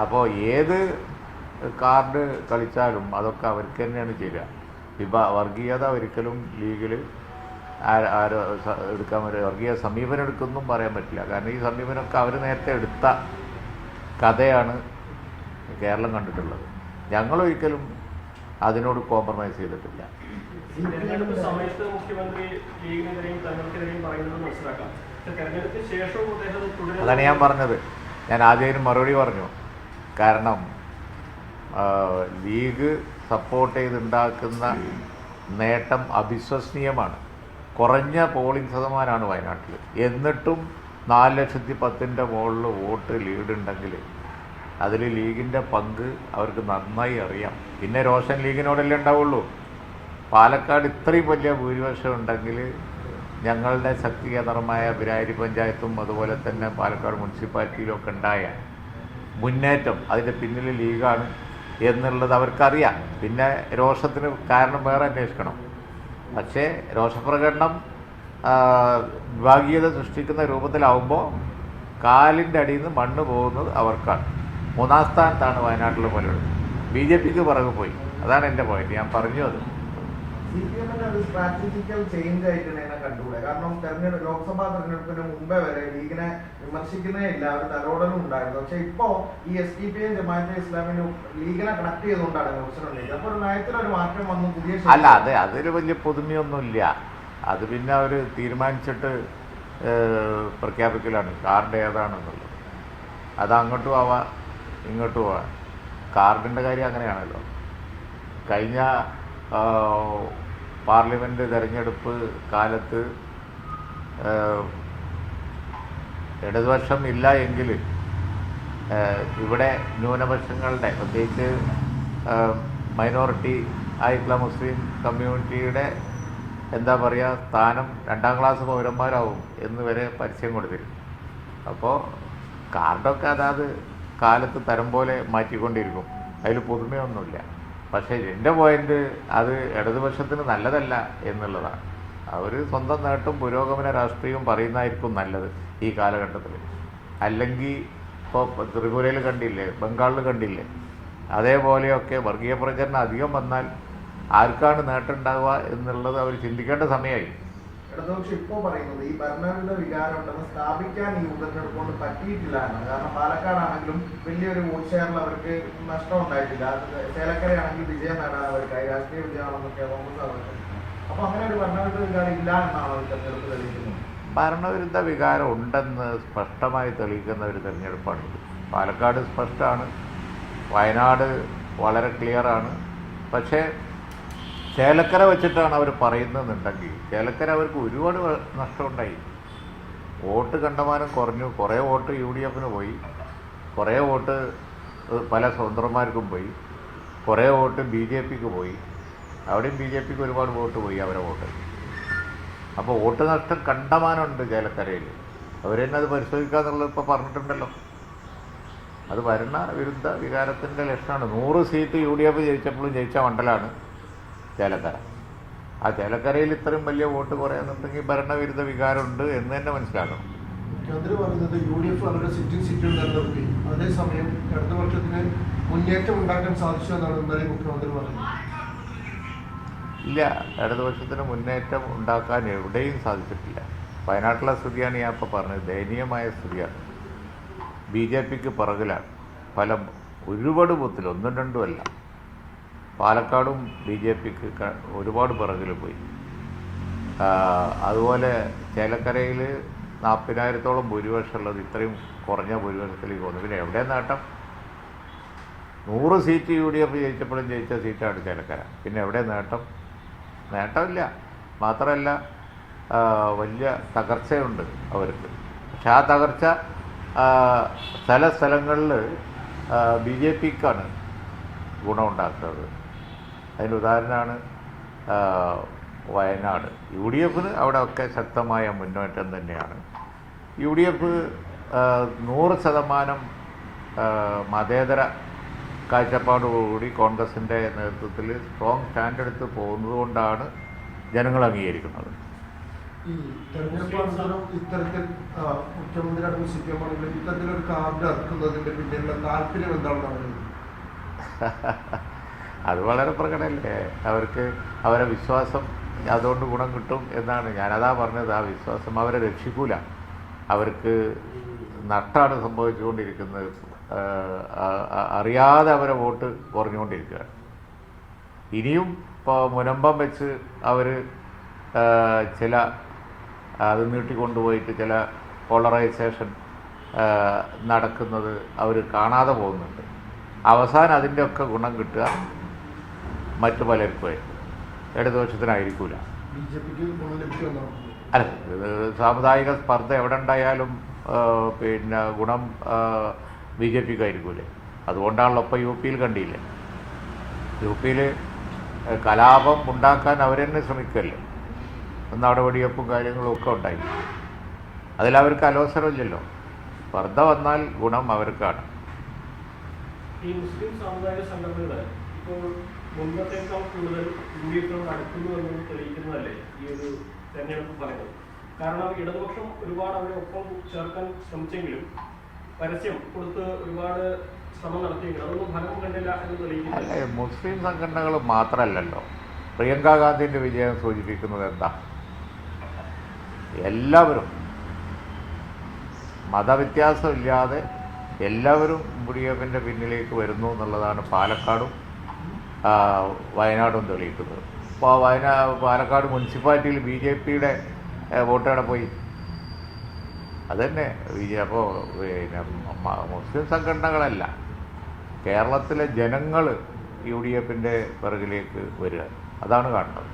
അപ്പോൾ ഏത് കാർഡ് കളിച്ചാലും അതൊക്കെ അവർക്ക് തന്നെയാണ് ചെയ്യുക വിഭ വർഗീയത ഒരിക്കലും ലീഗിൽ ആരോ എടുക്കാൻ പറ്റില്ല. വർഗീയ സമീപനം എടുക്കൊന്നും പറയാൻ പറ്റില്ല. കാരണം ഈ സമീപനമൊക്കെ അവർ നേരത്തെ എടുത്ത കഥയാണ് കേരളം കണ്ടിട്ടുള്ളത്. ഞങ്ങളൊരിക്കലും അതിനോട് കോംപ്രമൈസ് ചെയ്തിട്ടില്ല. സമയത്ത് മുഖ്യമന്ത്രി ലീഗിനെതിരെയും തങ്ങൾക്കെതിരെയും പറയുന്നത് മനസ്സിലാക്കാം. പക്ഷെ തെരഞ്ഞെടുപ്പിന് ശേഷവും അദ്ദേഹം അതാണ് ഞാൻ പറഞ്ഞത്. ഞാൻ ആദ്യം മറുപടി പറഞ്ഞു. കാരണം ലീഗ് സപ്പോർട്ട് ചെയ്തുണ്ടാക്കുന്ന നേട്ടം അവിശ്വസനീയമാണ്. കുറഞ്ഞ പോളിംഗ് ശതമാനമാണ് വയനാട്ടിൽ എന്നിട്ടും നാല് ലക്ഷത്തി പത്തിന്റെ മുകളിൽ വോട്ട് ലീഡ് ഉണ്ടെങ്കിൽ അതിൽ ലീഗിന്റെ പങ്ക് അവർക്ക് നന്നായി അറിയാം. പിന്നെ രോഷൻ ലീഗിനോടല്ലേ ഉണ്ടാവുള്ളൂ. പാലക്കാട് ഇത്രയും വലിയ ഭൂരിപക്ഷം ഉണ്ടെങ്കിൽ ഞങ്ങളുടെ ശക്തികേന്ദ്രമായ ബിരാരി പഞ്ചായത്തും അതുപോലെ തന്നെ പാലക്കാട് മുനിസിപ്പാലിറ്റിയിലും ഒക്കെ ഉണ്ടായ മുന്നേറ്റം അതിന്റെ പിന്നിൽ ലീഗാണ് എന്നുള്ളത് അവർക്കറിയാം. പിന്നെ രോഷത്തിന് കാരണം വേറെ അന്വേഷിക്കണം. പക്ഷേ രോഷപ്രകടനം വിഭാഗീയത സൃഷ്ടിക്കുന്ന രൂപത്തിലാവുമ്പോൾ കാലിന്റെ അടിയിൽ നിന്ന് മണ്ണ് പോകുന്നത് അവർക്കാണ്. മൂന്നാം സ്ഥാനത്താണ് വയനാട്ടിലെ പോലെയുള്ളത് ബി ജെ പിക്ക് പിറകെ പോയി. അതാണ് എന്റെ പോയിന്റ് ഞാൻ പറഞ്ഞു അത് സ്ട്രാറ്റജിക്കൽ ചേഞ്ച് ആയിട്ട് തന്നെ കണ്ടുകൂടെ. കാരണം തെരഞ്ഞെടുപ്പ് ലോക്സഭാ തെരഞ്ഞെടുപ്പിന് മുമ്പേ വരെ ലീഗിനെ വിമർശിക്കുന്നേ ഇല്ല ഒരു തലോടലും ഉണ്ടായിരുന്നു. പക്ഷെ ഇപ്പോ ഈ S D P M Jamaate ഇസ്ലാമിനും ലീഗിനെ കണക്ട് ചെയ്തുകൊണ്ടാണ് വിമർശനം ഉന്നയിച്ചത് അപ്പൊ ഒരു നയത്തിലൊരു മാറ്റം വന്നു പുതിയ അല്ല അത് അതിൽ വലിയ പുതുമയൊന്നുമില്ല. അത് പിന്നെ അവർ തീരുമാനിച്ചിട്ട് പ്രഖ്യാപിക്കലാണ്. കാർഡ് ഏതാണെന്നുള്ളത്. അത് അങ്ങോട്ടും ആവാം ഇങ്ങോട്ടും ആവാം. കാർഡിന്റെ കാര്യം അങ്ങനെയാണല്ലോ. കഴിഞ്ഞ പാർലമെന്റ് തെരഞ്ഞെടുപ്പ് കാലത്ത് ഇടതുപക്ഷം ഇല്ല എങ്കിൽ ഇവിടെ ന്യൂനപക്ഷങ്ങളുടെ പ്രത്യേകിച്ച് മൈനോറിറ്റി ആയിട്ടുള്ള മുസ്ലിം കമ്മ്യൂണിറ്റിയുടെ എന്താ പറയുക സ്ഥാനം രണ്ടാം ക്ലാസ് പൗരന്മാരാവും എന്ന് വരെ പരസ്യം കൊടുത്തിരുന്നു. അപ്പോൾ കാർഡൊക്കെ അതാത് കാലത്ത് തരം പോലെ മാറ്റിക്കൊണ്ടിരിക്കും. അതിൽ പുതുമയൊന്നുമില്ല. പക്ഷേ എന്റെ പോയിന്റ് അത് ഇടതുപക്ഷത്തിന് നല്ലതല്ല എന്നുള്ളതാണ്. അവർ സ്വന്തം നേട്ടം പുരോഗമന രാഷ്ട്രീയവും പറയുന്നതായിരിക്കും നല്ലത് ഈ കാലഘട്ടത്തിൽ അല്ലെങ്കിൽ ഇപ്പോൾ ത്രിപുരയിൽ കണ്ടില്ലേ ബംഗാളിൽ കണ്ടില്ലേ അതേപോലെയൊക്കെ വർഗീയ പ്രചരണം അധികം വന്നാൽ ആർക്കാണ് നേട്ടം ഉണ്ടാവുക എന്നുള്ളത് അവർ ചിന്തിക്കേണ്ട സമയമായി. ഇടതുപക്ഷം ഇപ്പോ പറയുന്നത് ഈ ഭരണവിരുദ്ധ വികാരം ഉണ്ടെന്ന് സ്ഥാപിക്കാൻ ഈ ഉപതെരഞ്ഞെടുപ്പ് കൊണ്ട് പറ്റിയിട്ടില്ല എന്നാണ്. കാരണം പാലക്കാടാണെങ്കിലും വലിയൊരു വോട്ട് ഷെയറിൽ അവർക്ക് നഷ്ടം ഉണ്ടായിട്ടില്ല. ചേലക്കരയാണെങ്കിൽ വിജയം നേടാൻ അവർക്കായി രാഷ്ട്രീയ വിജയമാണെന്നൊക്കെ കോൺഗ്രസ് അവർക്ക്. അപ്പൊ അങ്ങനെ ഒരു ഭരണവിരുദ്ധ വികാരം ഇല്ല എന്നാണ് അവർ തെരഞ്ഞെടുപ്പ് തെളിയിക്കുന്നത്. ഭരണവിരുദ്ധ വികാരം ഉണ്ടെന്ന് സ്പഷ്ടമായി തെളിയിക്കുന്ന ഒരു തെരഞ്ഞെടുപ്പാണിത്. പാലക്കാട് സ്പഷ്ടമാണ്. വയനാട് വളരെ ക്ലിയറാണ് പക്ഷേ ചേലക്കര വെച്ചിട്ടാണ് അവർ പറയുന്നതെന്നുണ്ടെങ്കിൽ ചേലക്കര അവർക്ക് ഒരുപാട് നഷ്ടമുണ്ടായി. വോട്ട് കണ്ടമാനം കുറഞ്ഞു. കുറേ വോട്ട് യു ഡി എഫിന് പോയി. കുറേ വോട്ട് പല സ്വതന്ത്രന്മാർക്കും പോയി. കുറേ വോട്ട് ബി ജെ പിക്ക് പോയി. അവിടെയും ബി ജെ പിക്ക് ഒരുപാട് വോട്ട് പോയി അവരെ വോട്ട്. അപ്പോൾ വോട്ട് നഷ്ടം കണ്ടമാനമുണ്ട് ചേലക്കരയിൽ. അവർ തന്നെ അത് പരിശോധിക്കാന്നുള്ളത് ഇപ്പോൾ പറഞ്ഞിട്ടുണ്ടല്ലോ. അത് ഭരണ വിരുദ്ധ വികാരത്തിന്റെ ലക്ഷണമാണ്. നൂറ് സീറ്റ് യു ഡി എഫ് ജയിച്ചപ്പോഴും ജയിച്ച മണ്ഡലമാണ് ചേലക്കര ആ ചേലക്കരയിൽ ഇത്രയും വലിയ വോട്ട് കുറയാന്നുണ്ടെങ്കിൽ ഭരണവിരുദ്ധ വികാരമുണ്ട് എന്ന് തന്നെ മനസ്സിലാക്കണം. മുഖ്യമന്ത്രി പറയുന്നത് യു ഡി എഫ് അവരുടെ സിറ്റിംഗ് നിലനിർത്തി. അതേസമയം മുന്നേറ്റം ഉണ്ടാക്കാൻ സാധിച്ചു എന്നാണ് ഇന്നലെ മുഖ്യമന്ത്രി പറഞ്ഞത് ഇല്ല ഇടതുപക്ഷത്തിന് മുന്നേറ്റം ഉണ്ടാക്കാൻ എവിടെയും സാധിച്ചിട്ടില്ല. വയനാട്ടിലെ സ്ഥിതിയാണ് ഞാൻ ഇപ്പോൾ പറഞ്ഞത്. ദയനീയമായ സ്ഥിതിയാണ്. ബി ജെ പിക്ക് പിറകിലാണ്. പല ഒരുപാട് ബൂത്തിൽ ഒന്നും രണ്ടും അല്ല. പാലക്കാടും ബി ജെ പിക്ക് ഒരുപാട് പിറകിൽ പോയി. അതുപോലെ ചേലക്കരയിൽ നാൽപ്പതിനായിരത്തോളം ഭൂരിപക്ഷം ഉള്ളത് ഇത്രയും കുറഞ്ഞ ഭൂരിപക്ഷത്തിലേക്ക് വന്നു. പിന്നെ എവിടെ നേട്ടം? നൂറ് സീറ്റ് യു ഡി എഫ് ജയിച്ചപ്പോഴും ജയിച്ച സീറ്റാണ് ചേലക്കര. പിന്നെ എവിടെ നേട്ടം? നേട്ടമില്ല. മാത്രമല്ല വലിയ തകർച്ചയുണ്ട് അവർക്ക്. പക്ഷെ ആ തകർച്ച സ്ഥല സ്ഥലങ്ങളിൽ ബി ജെ പിക്കാണ് ഗുണമുണ്ടാക്കുന്നത്. അതിന് ഉദാഹരണമാണ് വയനാട്. യു ഡി എഫിന് അവിടെ ഒക്കെ ശക്തമായ മുന്നേറ്റം തന്നെയാണ്. യു ഡി എഫ് നൂറ് ശതമാനം മതേതര കാഴ്ചപ്പാടോടുകൂടി കോൺഗ്രസിന്റെ നേതൃത്വത്തിൽ സ്ട്രോങ് സ്റ്റാൻഡ് എടുത്ത് പോകുന്നത് കൊണ്ടാണ് ജനങ്ങൾ അംഗീകരിക്കുന്നത്. ഈ തെരഞ്ഞെടുപ്പ് അനന്തരം ഇത്തരത്തിൽ മുഖ്യമന്ത്രി അടക്കം സി പി എം ആണെങ്കിലും ഇത്തരത്തിലൊരു കാർഡ് ഇറക്കുന്നതിന്റെ പിന്നിലുള്ള താല്പര്യം എന്താണെന്ന് പറയുന്നത് അത് വളരെ പ്രകടമല്ലേ? അവർക്ക് അവരെ വിശ്വാസം അതുകൊണ്ട് ഗുണം കിട്ടും എന്നാണ്. ഞാനതാ പറഞ്ഞത് ആ വിശ്വാസം അവരെ രക്ഷിക്കൂല. അവർക്ക് നഷ്ടമാണ് സംഭവിച്ചുകൊണ്ടിരിക്കുന്നത്. അറിയാതെ അവരെ വോട്ട് കുറഞ്ഞുകൊണ്ടിരിക്കുകയാണ്. ഇനിയും ഇപ്പോൾ മുനമ്പം വെച്ച് അവർ ചില അത് നീട്ടിക്കൊണ്ടുപോയിട്ട് ചില പോളറൈസേഷൻ നടക്കുന്നത് അവർ കാണാതെ പോകുന്നുണ്ട്. അവസാനം അതിന്റെയൊക്കെ ഗുണം കിട്ടുക. മറ്റു പലർക്കുമായിരിക്കും ഇടതുപക്ഷത്തിനായിരിക്കൂല. ബി ജെ പിക്ക് ഗുണം ലഭിക്കുമെന്നാണ് അല്ല ഇത് സാമുദായിക സ്പർദ്ധ എവിടെ ഉണ്ടായാലും പിന്നെ ഗുണം ബി ജെ പിക്ക് ആയിരിക്കൂലേ. അതുകൊണ്ടാണല്ലോ ഇപ്പോൾ യു പിയിൽ കണ്ടില്ലേ? യു പിയിൽ കലാപം ഉണ്ടാക്കാൻ അവരെന്നെ ശ്രമിക്കല്ലേ? ഒന്നവിടെ വെടിയപ്പും കാര്യങ്ങളും ഒക്കെ ഉണ്ടായി. അതിലവർക്ക് അലോസരമില്ലല്ലോ. സ്പർദ്ധ വന്നാൽ ഗുണം അവർക്കാണ്. ഈ മുസ്ലിം സാമുദായിക സംഘടനകൾ ഇപ്പോൾ മുൻപത്തേക്കാൾ കൂടുതൽ യു ഡി എഫിനോട് അടുക്കുന്നു എന്നത് തെളിയിക്കുന്നതല്ലേ? ഈ ഒരു തെരഞ്ഞെടുപ്പ് ഫലങ്ങൾ കാരണം ഇടതുപക്ഷം ഒരുപാട് അവരെ ഒപ്പം ചേർക്കാൻ ശ്രമിച്ചെങ്കിലും പരസ്യം കൊടുത്ത് ഒരുപാട് ശ്രമം നടത്തിയെങ്കിലും അതൊന്നും ഫലം കണ്ടില്ല എന്ന് തെളിയിക്കുന്നത് മുസ്ലിം സംഘടനകൾ മാത്രമല്ലല്ലോ. പ്രിയങ്ക ഗാന്ധിന്റെ വിജയം സൂചിപ്പിക്കുന്നത് എന്താ? എല്ലാവരും മതവ്യത്യാസമില്ലാതെ എല്ലാവരും യു ഡി എഫിന്റെ പിന്നിലേക്ക് വരുന്നു എന്നുള്ളതാണ് പാലക്കാടും വയനാടും തെളിയിക്കുന്നത്. അപ്പോൾ വയനാ പാലക്കാട് മുനിസിപ്പാലിറ്റിയിൽ ബി ജെ പിയുടെ വോട്ടവിടെ പോയി. അതന്നെ ബി ജെ അപ്പോൾ പിന്നെ മുസ്ലിം സംഘടനകളല്ല. കേരളത്തിലെ ജനങ്ങൾ യു ഡി എഫിന്റെ പിറകിലേക്ക് വരിക. അതാണ് കാണുന്നത്.